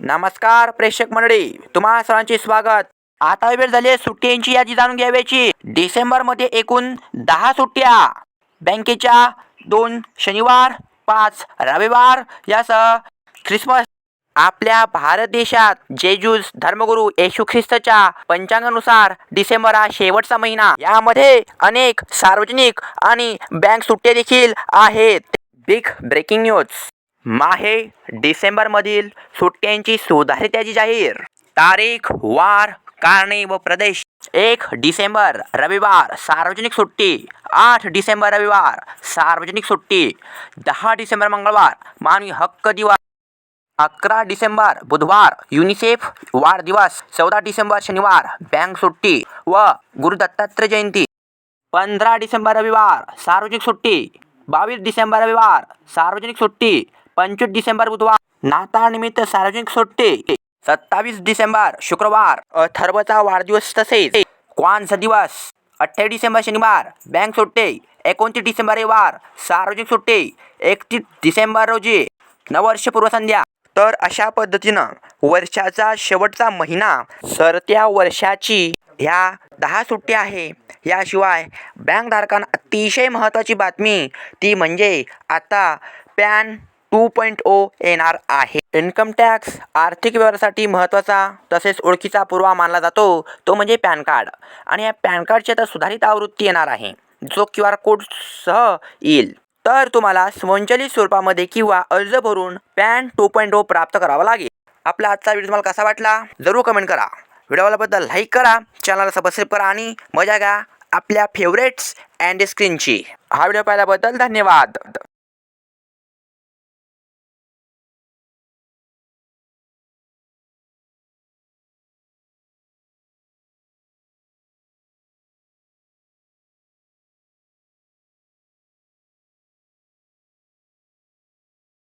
नमस्कार प्रेक्षक मंडळी. तुम्हा सर्वांचे स्वागत. आता वेळ झाली आहे सुट्ट्यांची यादी जाणून घ्यावयाची डिसेंबरमध्ये एकूण दहा सुट्ट्या. बँकेच्या दोन शनिवार पाच रविवार यासह ख्रिसमस. आपल्या भारत देशात जेजूस धर्मगुरू येशू ख्रिस्तच्या पंचांगानुसार डिसेंबर हा शेवटचा महिना. यामध्ये अनेक सार्वजनिक आणि बँक सुट्ट्या देखील आहेत. Big breaking news. माहे डिसेंबरमधील सुट्ट्यांची सुधारित यादी जाहीर. तारीख वार कारणे व प्रदेश. एक डिसेंबर रविवार सार्वजनिक सुट्टी. आठ डिसेंबर रविवार सार्वजनिक सुट्टी. दहा डिसेंबर मंगळवार मानवी हक्क दिवस. अकरा डिसेंबर बुधवार युनिसेफ वाढदिवस. चौदा डिसेंबर शनिवार बँक सुट्टी व गुरु दत्तात्रय जयंती. पंधरा डिसेंबर रविवार सार्वजनिक सुट्टी. बावीस डिसेंबर रविवार सार्वजनिक सुट्टी. पंचवीस डिसेंबर बुधवार नाताळनिमित्त सार्वजनिक सुट्टी. सत्तावीस डिसेंबर शुक्रवार अथर्वचा वाढदिवस तसेच क्वांचा दिवस. अठ्ठावीस डिसेंबर शनिवार बँक सुट्टी. एकोणतीस डिसेंबर रविवार सार्वजनिक सुट्टी. एकतीस डिसेंबर रोजी नववर्ष पूर्वसंध्या. तर अशा पद्धतीनं वर्षाचा शेवटचा महिना सरत्या वर्षाची ह्या दहा सुट्ट्या आहे. याशिवाय बँकधारकांना अतिशय महत्त्वाची बातमी ती म्हणजे आता पॅन टू पॉईंट ओ येणार आहे. इन्कम टॅक्स आर्थिक व्यवहारासाठी महत्त्वाचा तसेच ओळखीचा पुरावा मानला जातो. तो म्हणजे पॅन कार्ड. आणि या पॅन कार्डची आता सुधारित आवृत्ती येणार आहे. जो क्यू आर कोडसह येईल. तर तुम्हाला स्वयंचलित स्वरूपामध्ये किंवा अर्ज भरून पॅन टू पॉईंट ओ प्राप्त करावा लागेल. आपला आजचा व्हिडिओ तुम्हाला कसा वाटला? जरूर कमेंट करा. व्हिडिओबद्दल लाईक करा. चॅनलला सबस्क्राईब करा आणि मजा घ्या आपल्या फेवरेट्स अँड स्क्रीनची हा व्हिडिओ पाहिल्याबद्दल धन्यवाद.